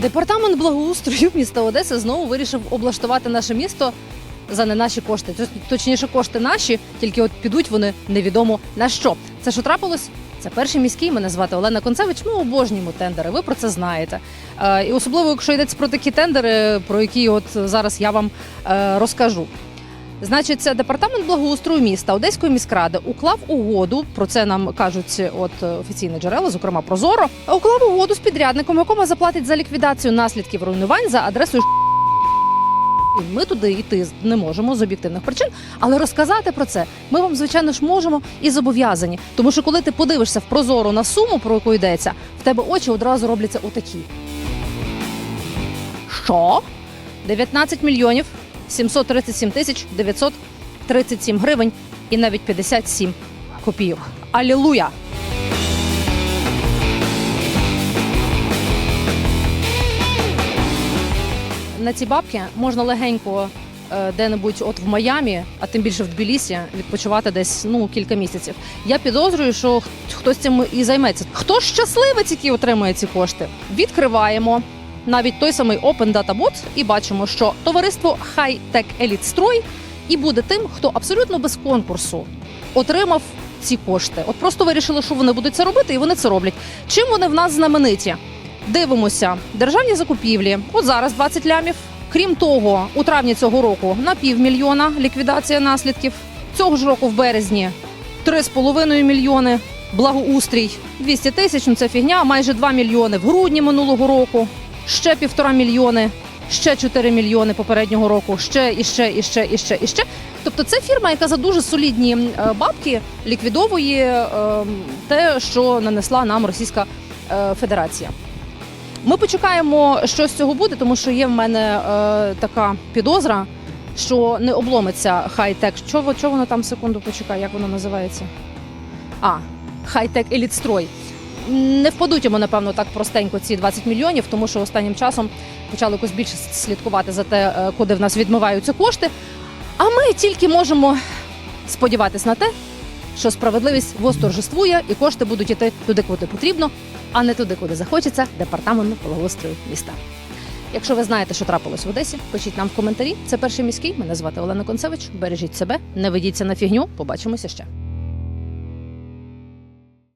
Департамент благоустрою міста Одеси знову вирішив облаштувати наше місто за не наші кошти. Точніше, кошти наші, тільки от підуть вони невідомо на що. Це що трапилось? Це перший міський. Мене звати Олена Концевич. Ми обожнюємо тендери. Ви про це знаєте. Е, і особливо, якщо йдеться про такі тендери, про які от зараз я вам е, розкажу. Значить, це департамент благоустрою міста Одеської міськради уклав угоду. Про це нам кажуть от е, офіційні джерела, зокрема Прозоро. Уклав угоду з підрядником, якому заплатить за ліквідацію наслідків руйнувань за адресою. Ми туди йти не можемо з об'єктивних причин, але розказати про це ми вам, звичайно ж, можемо і зобов'язані. Тому що коли ти подивишся в прозору на суму, про яку йдеться, в тебе очі одразу робляться отакі. Що? 19 мільйонів 737 тисяч 937 гривень і навіть 57 копійок. Алілуя! На ці бабки можна легенько е, де-небудь от в Майамі, а тим більше в Тбілісі, відпочивати десь ну кілька місяців. Я підозрюю, що хтось цим і займеться. Хто ж щасливець, який отримує ці кошти? Відкриваємо навіть той самий Open Data Bot і бачимо, що товариство High Tech Elite Строй і буде тим, хто абсолютно без конкурсу отримав ці кошти. От просто вирішили, що вони будуть це робити, і вони це роблять. Чим вони в нас знамениті? Дивимося, державні закупівлі. От зараз 20 лямів. Крім того, у травні цього року на півмільйона ліквідація наслідків. Цього ж року в березні 3,5 мільйони. Благоустрій 200 тисяч. Ну це фігня. Майже 2 мільйони в грудні минулого року. Ще півтора мільйони, ще 4 мільйони попереднього року. Ще і ще, і ще, і ще, і ще. Тобто, це фірма, яка за дуже солідні е, бабки ліквідовує е, те, що нанесла нам Російська е, Федерація. Ми почекаємо, що з цього буде, тому що є в мене така підозра, що не обломиться хай-тек. Во- що воно там секунду почекає, як воно називається? А, хай-тек елітстрой. Не впадуть йому, напевно, так простенько ці 20 мільйонів, тому що останнім часом почали якось більше слідкувати за те, е, куди в нас відмиваються кошти. А ми тільки можемо сподіватися на те, що справедливість восторжествує і кошти будуть йти туди, куди потрібно, а не туди, куди захочеться, департаменту благоустрою міста. Якщо ви знаєте, що трапилось в Одесі, пишіть нам в коментарі. Це перший міський. Мене звати Олена Концевич. Бережіть себе, не ведіться на фігню. Побачимося ще.